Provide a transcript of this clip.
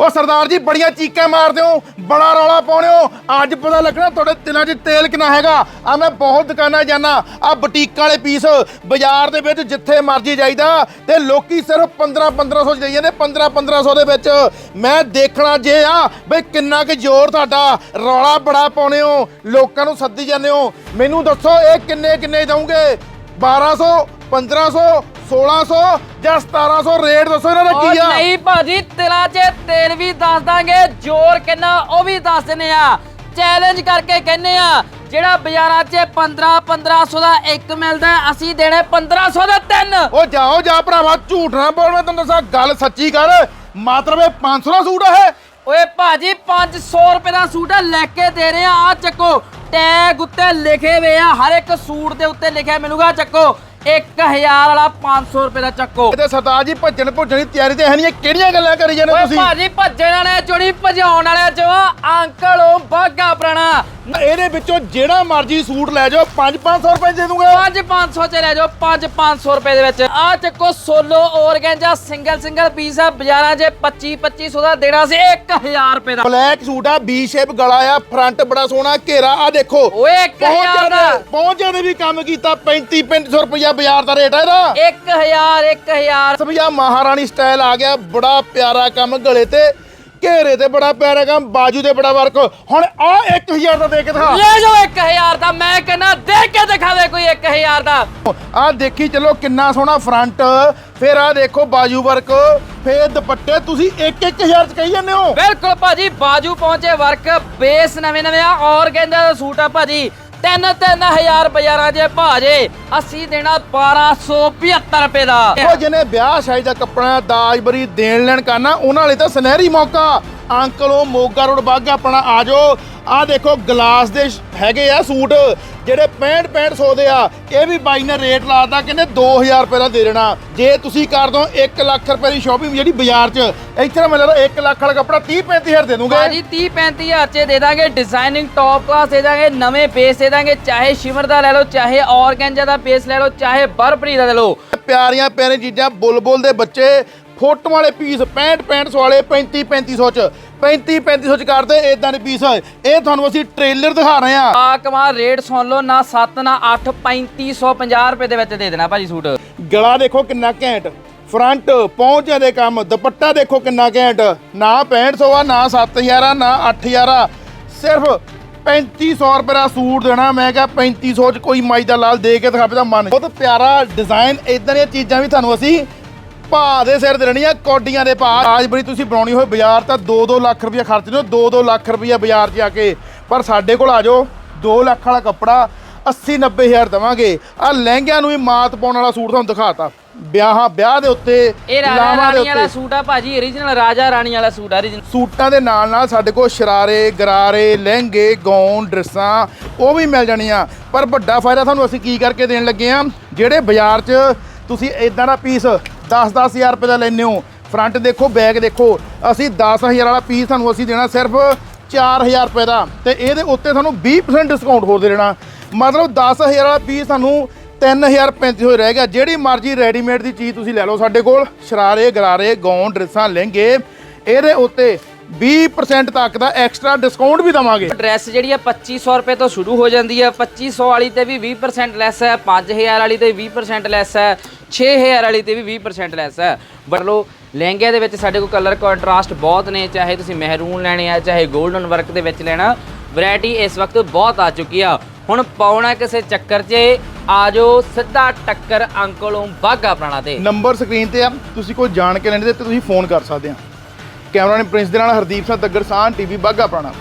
ਉਹ ਸਰਦਾਰ ਜੀ, ਬੜੀਆਂ ਚੀਕਾਂ ਮਾਰਦੇ ਹੋ, ਬੜਾ ਰੌਲਾ ਪਾਉਂਦੇ ਹੋ। ਅੱਜ ਪਤਾ ਲੱਗਣਾ ਤੁਹਾਡੇ ਤਿਲਾਂ 'ਚ ਤੇਲ ਕਿੰਨਾ ਹੈਗਾ। ਆ ਮੈਂ ਬਹੁਤ ਦੁਕਾਨਾਂ ਜਾਣਾ ਆ ਬੁਟੀਕਾਂ ਵਾਲੇ ਪੀਸ ਬਾਜ਼ਾਰ ਦੇ ਵਿੱਚ ਜਿੱਥੇ ਮਰਜ਼ੀ ਜਾਈਦਾ ਤੇ ਲੋਕੀ ਸਿਰਫ 15 1500 ਚ ਦੇਈ ਜਾਂਦੇ 15 1500 ਦੇ ਵਿੱਚ। ਮੈਂ ਦੇਖਣਾ ਜੇ ਆ, ਬਈ ਕਿੰਨਾ ਕੁ ਜ਼ੋਰ ਤੁਹਾਡਾ, ਰੌਲਾ ਬੜਾ ਪਾਉਂਦੇ ਹੋ, ਲੋਕਾਂ ਨੂੰ ਸੱਦੀ ਜਾਂਦੇ ਹੋ। ਮੈਨੂੰ ਦੱਸੋ, ਇਹ ਕਿੰਨੇ ਕਿੰਨੇ ਦਵੋਗੇ 1200 1500 1600 ਜਾਂ 1700 ਰੇਟ ਦੱਸੋ ਇਹਨਾਂ ਦਾ ਕੀ ਆ? ਨਹੀਂ ਭਾਜੀ ਤਿਲਾਂ 'ਚ ਤੇਲ ਵੀ ਦੱਸ ਦਾਂਗੇ ਜ਼ੋਰ ਕਿੰਨਾ ਉਹ ਵੀ ਦੱਸ ਦਿੰਨੇ ਆ। ਚੈਲੰਜ ਕਰਕੇ ਕਹਿੰਨੇ ਆ ਜਿਹੜਾ ਬਾਜ਼ਾਰਾਂ 'ਚ 15 1500 ਦਾ ਇੱਕ ਮਿਲਦਾ ਹੈ, ਅਸੀਂ ਦੇਣੇ 1500 ਦੇ ਤਿੰਨ। ਉਹ ਜਾਓ ਜਾ ਭਰਾਵਾ ਝੂਠ ਨਾ ਬੋਲ ਮੈਂ ਤੈਨੂੰ ਦੱਸਾਂ ਗੱਲ ਸੱਚੀ ਕਰ। ਮਤਲਬ ਇਹ 500 ਦਾ ਸੂਟ ਇਹ। ਓਏ ਭਾਜੀ 500 ਰੁਪਏ ਦਾ ਸੂਟ ਹੈ ਲੈ ਕੇ ਦੇ ਰਹੇ ਆ ਆ ਚੱਕੋ। ਟੈਗ ਉੱਤੇ ਲਿਖੇ ਹੋਏ ਆ ਹਰ ਇੱਕ ਸੂਟ ਦੇ ਉੱਤੇ ਲਿਖਿਆ ਮਿਲੂਗਾ ਚੱਕੋ। 1000 ਵਾਲਾ 500 ਰੁਪਏ ਦਾ ਚੱਕੋ। ਸਰਦਾਰ ਜੀ ਭੱਜਣ ਭੁੱਜਣ ਦੀ ਤਿਆਰੀ ਤੇ ਹੈ ਨਹੀਂ ਇਹ ਕਿਹੜੀਆਂ ਗੱਲਾਂ ਕਰੀ ਜਾਂਦੇ ਓਏ ਤੁਸੀਂ? ਭਾਜੀ ਭੱਜਣ ਵਾਲੇ ਚੋੜੀ ਭਜਾਉਣ ਵਾਲੇ ਚੋ ਅੰਕਲ ਉਹ ਬਾਗਾ ਪ੍ਰਾਣਾ। ਇਹਦੇ ਵਿੱਚੋਂ ਜਿਹੜਾ ਮਰਜ਼ੀ ਸੂਟ ਲੈ ਜਾਓ 5-500 ਰੁਪਏ ਦੇ ਦੂੰਗਾ। 5-500 ਚ ਲੈ ਜਾਓ 5-500 ਰੁਪਏ ਦੇ ਵਿੱਚ। ਆ ਚੱਕੋ solo organza single single piece ਆ ਬਾਜ਼ਾਰਾਂ 'ਚ 25-2500 ਦਾ ਦੇਣਾ ਸੀ 1000 ਰੁਪਏ ਦਾ। ਬਲੈਕ ਸੂਟ ਆ ਬੀ ਸ਼ੇਪ ਗਲਾ ਆ ਫਰੰਟ ਬੜਾ ਸੋਹਣਾ ਘੇਰਾ ਆ ਦੇਖੋ। ਓਏ 1000 ਦਾ। ਪਹੁੰਚਿਆ ਨੇ ਵੀ ਕੰਮ ਕੀਤਾ 35-3500 ਰੁਪਇਆ ਬਾਜ਼ਾਰ ਦਾ ਰੇਟ ਆ ਇਹਦਾ। 1000 1000 ਸਮਝਿਆ ਮਹਾਰਾਣੀ ਸਟਾਈਲ ਆ ਗਿਆ ਬੜਾ ਪਿਆਰਾ ਕੰਮ ਗਲੇ ਤੇ। ਘੇਰੇ ਤੇ ਬੜਾ ਪਿਆਰਾ ਕੰਮ ਬਾਜੂ ਤੇ ਬੜਾ ਵਰਕ। ਹੁਣ ਆ 1000 ਦਾ ਦੇ ਕੇ ਦਿਖਾ। ਲੈ ਜਾਓ 1000 ਦਾ ਮੈਂ ਕਹਿੰਦਾ ਦੇ ਕੇ ਦਿਖਾਵੇ ਕੋਈ 1000 ਦਾ। ਆ ਦੇਖੀ ਚਲੋ ਕਿੰਨਾ ਸੋਹਣਾ ਫਰੰਟ ਫਿਰ ਆ ਦੇਖੋ ਬਾਜੂ ਵਰਕ ਫੇਰ ਦੁਪੱਟੇ ਤੁਸੀਂ 1-1000 ਚ ਕਹੀ ਜਾਂਦੇ ਹੋ? ਬਿਲਕੁਲ ਭਾਜੀ ਬਾਜੂ ਪਹੁੰਚੇ ਵਰਕ ਬੇਸ ਨਵੇਂ ਨਵੇਂ ਆ ਔਰਗੈਂਜਾ ਦਾ ਸੂਟ ਆ ਭਾਜੀ ਤਿੰਨ ਤਿੰਨ ਹਜ਼ਾਰ ਬਾਜ਼ਾਰਾਂ 'ਚ ਭਾਜੇ ਅਸੀਂ ਦੇਣਾ 1275 ਰੁਪਏ ਦਾ। ਉਹ ਜਿਹਨੇ ਵਿਆਹ ਸ਼ਾਦੀ ਦਾ ਕੱਪੜਾ ਦਾਜ ਬਰੀ ਦੇਣ ਲੈਣ ਕਰਨਾ, ਉਹਨਾਂ ਲਈ ਤਾਂ ਸੁਨਹਿਰੀ ਮੌਕਾ। ਅੰਕਲ ਉਹ ਮੋਗਾ ਰੋਡ ਬਾਗਾ ਆਪਣਾ ਆ ਜਾਓ। ਆ ਦੇਖੋ ਗਲਾਸ ਦੇ ਹੈਗੇ ਆ ਸੂਟ ਜਿਹੜੇ 65 6500 ਦੇ ਆ। ਇਹ ਵੀ ਬਾਈ ਨੇ ਰੇਟ ਲਾਤਾ ਕਹਿੰਦੇ 2000 ਰੁਪਏ ਦਾ ਦੇ ਦੇਣਾ। ਜੇ ਤੁਸੀਂ ਕਰ ਦੋ 1 ਲੱਖ ਰੁਪਏ ਦੀ ਸ਼ਾਪਿੰਗ ਜਿਹੜੀ ਬਾਜ਼ਾਰ 'ਚ ਇੱਥੇ ਤਾਂ ਮੈਨੂੰ ਲੱਗਦਾ 1 ਲੱਖ ਵਾਲਾ ਕੱਪੜਾ 30 35000 ਦੇ ਦੂੰਗੇ। ਭਾਜੀ 30 35000 'ਚ ਦੇ ਦਾਂਗੇ ਡਿਜ਼ਾਈਨਿੰਗ ਟੌਪ ਕਲਾਸ ਦੇ ਦਾਂਗੇ ਨਵੇਂ ਬੇਸ ਦੇ ਦਾਂਗੇ ਚਾਹੇ ਸ਼ਿਮਰ ਦਾ ਲੈ ਲਓ ਚਾਹੇ ਔਰਗੈਂਜਾ ਦਾ ਬੇਸ ਲੈ ਲਓ ਚਾਹੇ ਬਰਬਰੀ ਦਾ ਲੈ ਲਓ। ਪਿਆਰੀਆਂ ਪਿਆਰੀਆਂ ਚੀਜ਼ਾਂ ਬੁਲਬੁਲ ਦੇ ਬੱਚੇ ਫੋਟੋ ਵਾਲੇ ਪੀਸ 65 6500 ਵਾਲੇ 35 3500 ਚ। 35 3500 ਚ ਕਰਦੇ ਇਦਾਂ ਦੇ ਪੀਸ ਇਹ ਤੁਹਾਨੂੰ ਅਸੀਂ ਟ੍ਰੇਲਰ ਦਿਖਾ ਰਹੇ ਹਾਂ। ਆ ਕਮਾਲ ਰੇਟ ਸੁਣ ਲਓ ਨਾ 7 ਨਾ 8 3550 ਰੁਪਏ ਦੇ ਵਿੱਚ ਦੇ ਦੇਣਾ ਭਾਜੀ ਸੂਟ। ਗਲਾ ਦੇਖੋ ਕਿੰਨਾ ਘੈਂਟ। ਫਰੰਟ ਪਹੁੰਚਿਆਂ ਦੇ ਕੰਮ ਦੁਪੱਟਾ ਦੇਖੋ ਕਿੰਨਾ ਘੈਂਟ। ਨਾ 6500 ਆ ਨਾ 7000 ਆ ਨਾ 8000 ਆ। ਸਿਰਫ 3500 ਰੁਪਏ ਦਾ ਸੂਟ ਦੇਣਾ। ਮੈਂ ਕਿਹਾ 3500 ਚ ਕੋਈ ਮਾਈ ਦਾ ਲਾਲ ਦੇ ਕੇ ਦਿਖਾਵੇ ਤਾਂ ਮਨ। ਬਹੁਤ ਪਿਆਰਾ ਡਿਜ਼ਾਈਨ ਇਦਾਂ ਦੀਆਂ ਚੀਜ਼ਾਂ ਵੀ ਤੁਹਾਨੂੰ ਅਸੀਂ ਭਾਅ ਦੇ ਸਿਰ ਦੇਣੀਆਂ ਕੋਡੀਆਂ ਦੇ ਭਾਅ ਆਜ ਬੜੀ ਤੁਸੀਂ ਬਣਾਉਣੀ ਹੋਏ ਬਾਜ਼ਾਰ ਤਾਂ 2-2 ਲੱਖ ਰੁਪਇਆ ਖਰਚ ਦਿਓ 2-2 ਲੱਖ ਰੁਪਇਆ ਬਾਜ਼ਾਰ 'ਚ ਆ ਕੇ। ਪਰ ਸਾਡੇ ਕੋਲ ਆ ਜਾਓ 2 ਲੱਖ ਵਾਲਾ ਕੱਪੜਾ 80 90000 ਦਵਾਂਗੇ। ਆ ਲਹਿੰਗਿਆਂ ਨੂੰ ਵੀ ਮਾਤ ਪਾਉਣ ਵਾਲਾ ਸੂਟ ਤੁਹਾਨੂੰ ਦਿਖਾਤਾ। ਵਿਆਹਾਂ ਵਿਆਹ ਦੇ ਉੱਤੇ ਇਹ ਰਾਜਾ ਲਾਵਾਂ ਦੇ ਰਾਣੀ ਵਾਲਾ ਉੱਤੇ ਸੂਟ ਆ ਭਾਜੀ origignal ਰਾਜਾ ਰਾਣੀ ਵਾਲਾ ਸੂਟ ਆ origignal ਸੂਟਾਂ ਦੇ ਨਾਲ ਨਾਲ ਸਾਡੇ ਕੋਲ ਸ਼ਰਾਰੇ ਗਰਾਰੇ ਲਹਿੰਗੇ ਗੌਨ ਡਰੈਸਾਂ ਉਹ ਵੀ ਮਿਲ ਜਾਣੀਆਂ। ਪਰ ਵੱਡਾ ਫਾਇਦਾ ਤੁਹਾਨੂੰ ਅਸੀਂ ਕੀ ਕਰਕੇ ਦੇਣ ਲੱਗੇ ਆ? ਜਿਹੜੇ ਬਾਜ਼ਾਰ 'ਚ ਤੁਸੀਂ ਇਦਾਂ ਦਾ ਪੀਸ 10-10000 ਰੁਪਏ ਦਾ ਲੈਂਦੇ ਹੋ। ਫਰੰਟ ਦੇਖੋ ਬੈਕ ਦੇਖੋ। ਅਸੀਂ 10000 ਵਾਲਾ ਪੀਸ ਤੁਹਾਨੂੰ ਅਸੀਂ ਦੇਣਾ ਸਿਰਫ 4000 ਰੁਪਏ ਦਾ। ਤੇ ਇਹਦੇ ਉੱਤੇ ਤੁਹਾਨੂੰ 20% ਡਿਸਕਾਊਂਟ ਹੋਰ ਦੇ ਦੇਣਾ। ਮਤਲਬ 10000 ਵਾਲਾ ਪੀਸ ਤੁਹਾਨੂੰ 3500 ਹੋਏ ਰਹਿ ਗਿਆ। ਜਿਹੜੀ ਮਰਜ਼ੀ ਰੈਡੀਮੇਡ ਦੀ ਚੀਜ਼ ਤੁਸੀਂ ਲੈ ਲਓ ਸਾਡੇ ਕੋਲ। ਸ਼ਰਾਰੇ, ਗਰਾਰੇ ਗੌਨ ਡਰੈਸਾਂ, ਲਹਿੰਗੇ। ਇਹਦੇ ਉੱਤੇ 20% ਤੱਕ ਦਾ ਐਕਸਟਰਾ ਡਿਸਕਾਊਂਟ ਵੀ ਦਵਾਂਗੇ। ਡਰੈਸ ਜਿਹੜੀ ਆ 2500 ਰੁਪਏ ਤੋਂ ਸ਼ੁਰੂ ਹੋ ਜਾਂਦੀ ਹੈ 2500 ਵਾਲੀ ਤੇ ਵੀ 20% ਲੈਸ ਹੈ 5000 ਵਾਲੀ ਤੇ 20% ਲੈਸ ਹੈ 6000 ਵਾਲੀ ਤੇ ਵੀ 20% ਲੈਸ ਹੈ ਬਟ ਲੋ ਲਹਿੰਗੇ ਦੇ ਵਿੱਚ ਸਾਡੇ ਕੋਲ ਕਲਰ ਕੰਟਰਾਸਟ ਬਹੁਤ ਨੇ ਚਾਹੇ ਤੁਸੀਂ ਮਹਿਰੂਨ ਲੈਣੇ ਆ ਚਾਹੇ 골ਡਨ ਵਰਕ ਦੇ ਵਿੱਚ ਲੈਣਾ ਵੈਰਾਈਟੀ ਇਸ ਵਕਤ ਬਹੁਤ ਆ ਚੁੱਕੀ ਆ। ਹੁਣ ਪਾਉਣਾ ਕਿਸੇ ਚੱਕਰ 'ਚ ਆ ਜਾਓ ਸਿੱਧਾ ਟੱਕਰ ਅੰਕਲੋਂ ਬਾਗਾ ਪੁਰਾਣਾ ਤੇ। ਨੰਬਰ ਸਕਰੀਨ ਤੇ ਆ ਤੁਸੀਂ ਕੋਈ ਜਾਣ ਕੇ ਲੈਣੇ ਤੇ ਤੁਸੀਂ ਫੋਨ ਕਰ ਸਕਦੇ ਆ। ਕੈਮਰਾਮੈਨ ਪ੍ਰਿੰਸ ਦੇ ਨਾਲ ਹਰਦੀਪ ਸਿੰਘ ਤੱਗਰ ਸਾਨ ਟੀਵੀ ਬਾਗਾ ਪੁਰਾਣਾ।